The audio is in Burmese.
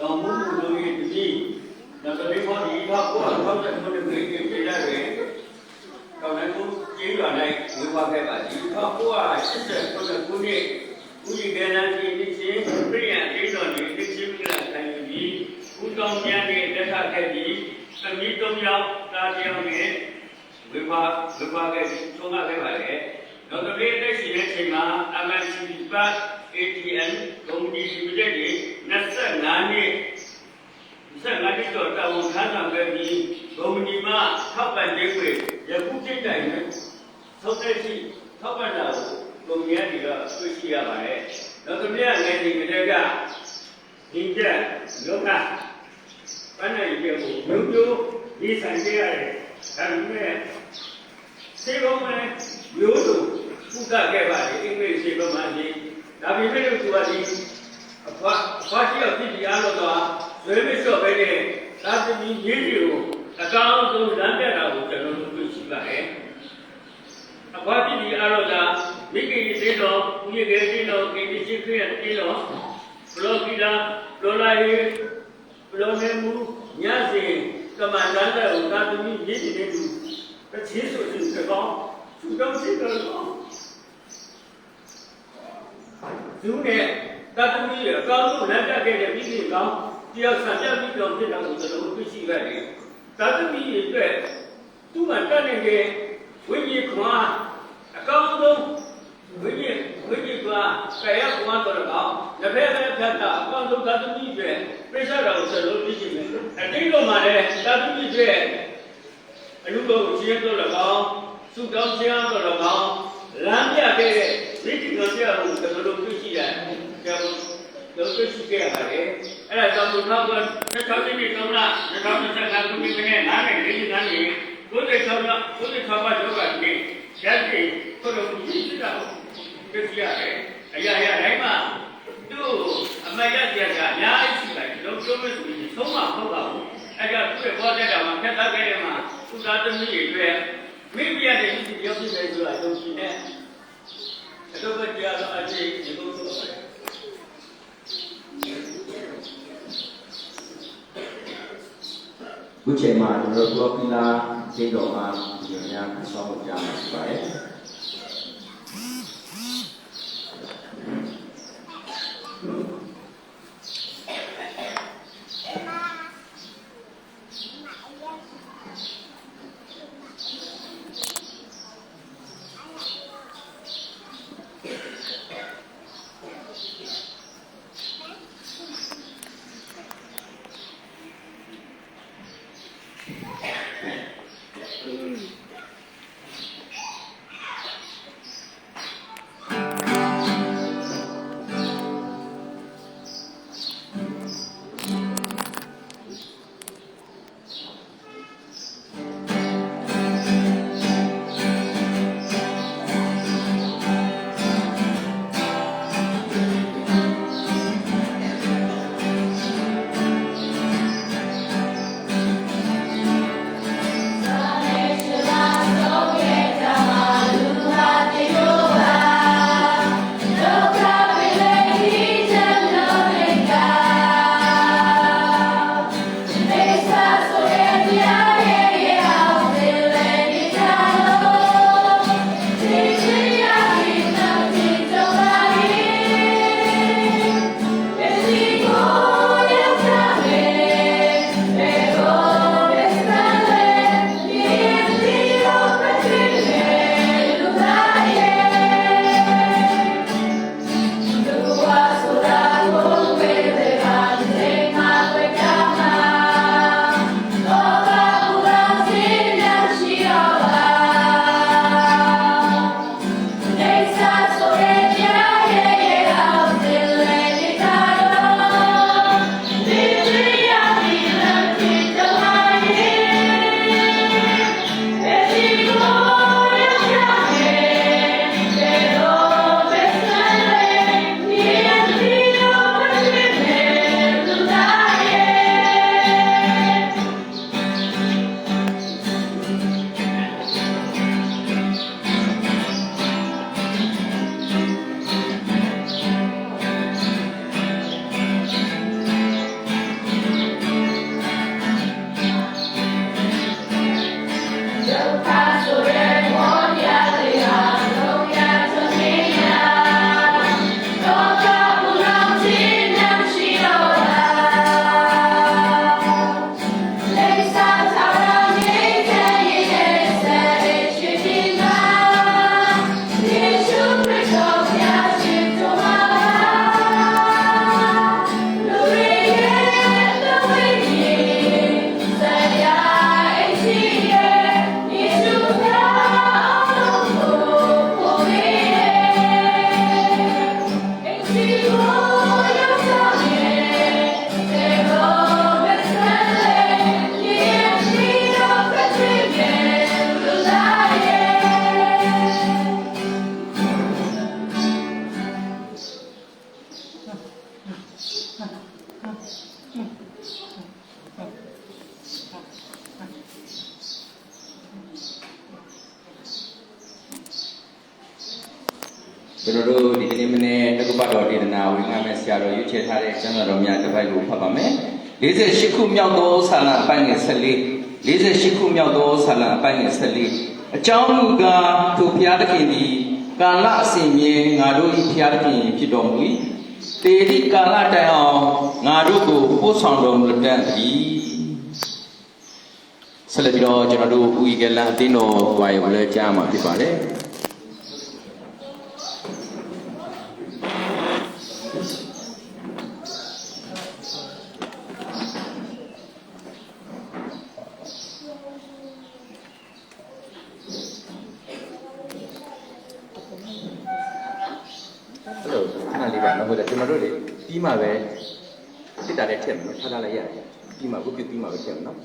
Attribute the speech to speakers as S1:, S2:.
S1: တော်မူမူတို့၏တတိနတရိဘောဒီသာကိုအထောက်တဲ့ဘုရားပြည်ပြည်ပြည်ရတယ်ကောင်းတဲ့ကိုကျေးရွာ၌ဝေဝါခဲ့ပါသည်သာကိုအား80ခုနှစ်ခုနှစ်ဦးကြီးကနန်းကြီးဒီချင်းပြည့်ရအေးတော်ဒီဒီချင်းကလာခံယူပြီးဦးတော်မြတ်ရဲ့တက်ခခဲ့ပြီးသမီးသုံးယောက်သားတစ်ယောက်နဲ့ဝေဝါဝေဝါခဲ့ပြီးသုံးရခဲ့ပါလေနောက်တစ်ပြေးတက်ရှိတဲ့ချိန်မှာ MNC ပတ် ATN ကုမ္ပဏီရှိတဲ့ဒီ 25နှစ်25နှစ်တော့တာဝန်ထမ်းဆောင်ခဲ့ပြီးကုမ္ပဏီမှထောက်ပံ့ခြင်းတွေယခုချိန်တိုင်နဲ့သုံးသက်ရှိထောက်ပံ့တာကိုကုမ္ပဏီတွေကတွေ့ရှိရပါတယ်။နောက်တစ်ပြေးငယ်ဒီကလေးကဒီကျက်လောကပန်းနိုင်ပြေကိုမျိုးမျိုးဒီဆိုင်ခဲ့ရတယ်။ဒါပေမဲ့စေဘုံမဲ့မျိုးစုကုသခဲ့ပါတယ်အင်္ဂလိပ်စေဘုံမှာဒီဒါပေမဲ့လို့သူကဒီ အဖွားအဖွားကြီးအဖြစ်ဒီအားလို့တော့ဇွဲမလျှော့ပဲနဲ့သာသမီရေးတွေကိုအကောင်းဆုံးလမ်းပြတာကိုကျွန်တော်တို့တွေ့ရှိပါတယ်အဖွားကြီးဒီအားလို့ဒါမိခင်ကြီးသေးတော်ဦးရည်ကလေးသေးတော်ကိတိရှိခရသေးတော်ဘလောကီလာဘလောလာဟီဘလောနေမူညစဉ်ကမန္တန်တဲ့သာသမီရေးနေတဲ့သူတစ်ချင်းဆိုရင်ကောင်းသူတော့ရှိတယ်ကောင်းသူနဲ့ တတ်သမီးရအကောင်းဆုံးလက်တက်ခဲ့တဲ့ပြီးပြီကောင်းတယောက်ဆံပြပြီးတော့ဖြစ်တာကိုကျွန်တော်သိရှိရတယ်တတ်သမီးရအတွက်သူ့မှာတက်နေတဲ့ဝိညာဉ်ခွာအကောင်းဆုံးဝိညာဉ်ဝိညာဉ်ခွာဆရာခွာတော့တော့လက်ဖက်ဖက်ဖြတ်တာအကောင်းဆုံးတတ်သမီးတွေပြစ္ဆာတော်ကိုကျွန်တော်သိရှိမယ်အတိတ်တော့မှလည်းတတ်သမီးတွေအလူတော်ကိုချင်းတော့၎င်းသူ့တောင်းချင်းတော့၎င်းလမ်းပြခဲ့တဲ့ဝိညာဉ်တော်ပြကိုကျွန်တော်တို့သိရှိရတယ် ကျွန်တော်တို့သိရှိခဲ့ရတယ်အဲ့ဒါကြောင့်ဘုရားက16နှစ်ကောင်းလား2025ခုနှစ်ကနေနားနဲ့လေးနားနဲ့ကိုယ်တည်းဆောင်းတော့ကိုယ်တည်းဆောင်းပါတော့ကဒီရက်ကြီးကိုယ်တို့သိရှိတာကိုသိရတယ်အရာရာတိုင်းမှာသူ့အမရတရားကအများကြီးရှိပါတယ်လုံးလုံးမဲ့ဆိုရင်သုံးမှာမဟုတ်ပါဘူးအဲ့ဒါသူ့ရဲ့ဘောတက်တာမှာဖြတ်သန်းခဲ့တဲ့မှာသူသားသမီးတွေအတွက်မိဖုရားတွေဒီပြောပြတယ်ဆိုတာယုံကြည်နေအတော့တရားတော်အခြေဒီလိုဆိုပါတယ်
S2: ခုချိန်မှာကျွန်တော်တို့ဘလော့ကီလာခြေတော်မှာဒီလိုများဆောင်းကြမှာဖြစ်ပါတယ်
S3: Mm.
S2: ကျွန်တော်တို့ဒီကနေ့မနေ့တက္ကပတ်တော်ဒေသနာဝင်ငါမဲ့ဆရာတော်ရွေးချယ်ထားတဲ့ကျမ်းစာတော်များတစ်ပိုက်ကိုဖတ်ပါမယ်48ခုမြောက်သောဆာလံအပိုင်းငယ်14 48ခုမြောက်သောဆာလံအပိုင်းငယ်14အကြောင်းမူကားသူဘုရားသခင်သည်ကာလအစဉ်မြဲငါတို့၏ဘုရားသခင်ဖြစ်တော်မူ၏တေဒီကာလတိုင်အောင်ငါတို့ကိုပို့ဆောင်တော်မူတတ်သည်ဆက်လက်ပြီးတော့ကျွန်တော်တို့ဦးဤကလန်အတင်းတော်ဝါရုံလည်းကြားမှာဖြစ်ပါတယ် အဲ့လို ခဏလေးပါနော်ဟုတ်တယ်ကျွန်တော်တို့တွေပြီးမှပဲစစ်တာလည်းထည့်မယ်နော်ထားထားလိုက်ရတယ်ပြီးမှခုပြုတ်ပြီးမှပဲထည့်မယ်နော်